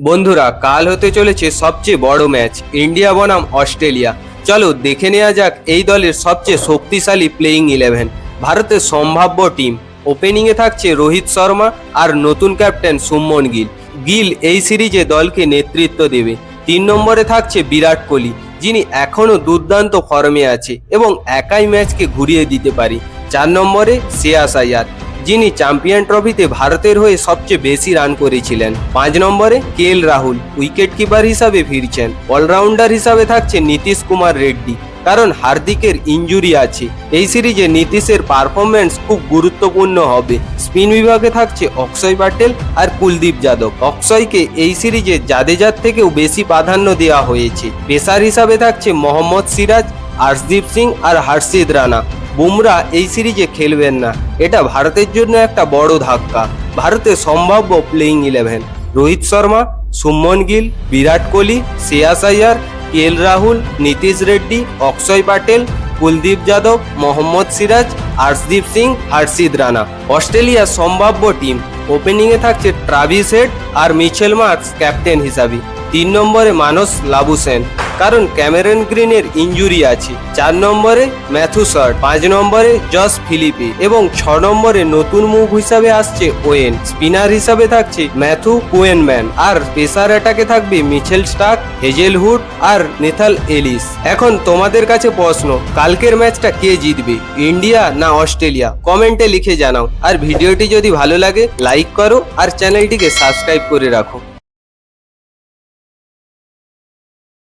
বন্ধুরা, কাল হতে চলেছে সবচেয়ে বড় ম্যাচ, ইন্ডিয়া বনাম অস্ট্রেলিয়া। চলো দেখে নেওয়া যাক এই দলের সবচেয়ে শক্তিশালী প্লেয়িং ইলেভেন ভারতের সম্ভাব্য টিম ওপেনিংয়ে থাকছে রোহিত শর্মা আর নতুন ক্যাপ্টেন সুমন গিল। গিল এই সিরিজে দলকে নেতৃত্ব দেবে। তিন নম্বরে থাকছে বিরাট কোহলি, যিনি এখনও দুর্দান্ত ফর্মে আছে এবং একাই ম্যাচকে ঘুরিয়ে দিতে পারি। চার নম্বরে শ্রেয়াস আয়ার যিনি চ্যাম্পিয়ন ট্রফিতে ভারতের হয়ে সবচেয়ে বেশি রান করেছিলেন। পাঁচ নম্বরে K L Rahul wicket keeper হিসাবে ফিরছেন। অলরাউন্ডার হিসাবে থাকছে নীতিশ কুমার রেড্ডি। কারণ হার্দিকের ইঞ্জুরি আছে। এই সিরিজে নীতিশের পারফরমেন্স খুব গুরুত্বপূর্ণ হবে। স্পিন বিভাগে থাকছে অক্ষয় প্যাটেল আর কুলদীপ যাদব। অক্ষয়কে এই সিরিজে জাদেজার থেকেও বেশি প্রাধান্য দেওয়া হয়েছে। পেসার হিসাবে থাকছে মোহাম্মদ সিরাজ, আর্শদীপ সিং আর হর্ষিদ রানা। বুমরা এই সিরিজে খেলবেন না। এটা ভারতের জন্য একটা বড় ধাক্কা। ভারতের সম্ভাব্য playing eleven Rohit Sharma, Shubman Gill, Virat Kohli, Shreyas Iyer, K L Rahul, Nitish Reddy, Axar Patel Kuldeep Yadav, Mohammed Siraj, Arshdeep Singh Harshit Rana. অস্ট্রেলিয়ার সম্ভাব্য টিম ওপেনিংয়ে থাকছে ট্রাভিস হেড আর মিচেল মার্কস ক্যাপ্টেন হিসাবে। তিন নম্বরে মানস লাবুসেন। কারণ Cameron গ্রিনের ইঞ্জুরি আছে। চার নম্বরে ম্যাথু শর্ট পাঁচ নম্বরে জস ফিলিপি এবং ছ নম্বরে নতুন মুভ হিসাবে আসছে ওয়েন। স্পিনার হিসাবে থাকছে ম্যাথু কোয়েনম্যান। আর পেসার অ্যাটাকে থাকবে মিচেল স্টাক হেজেলহুড আর নেথাল এলিস। এখন তোমাদের কাছে প্রশ্ন, কালকের ম্যাচটা কে জিতবে, ইন্ডিয়া না অস্ট্রেলিয়া? কমেন্টে লিখে জানাও। আর ভিডিওটি যদি ভালো লাগে, লাইক করো আর চ্যানেলটিকে সাবস্ক্রাইব করে রাখো।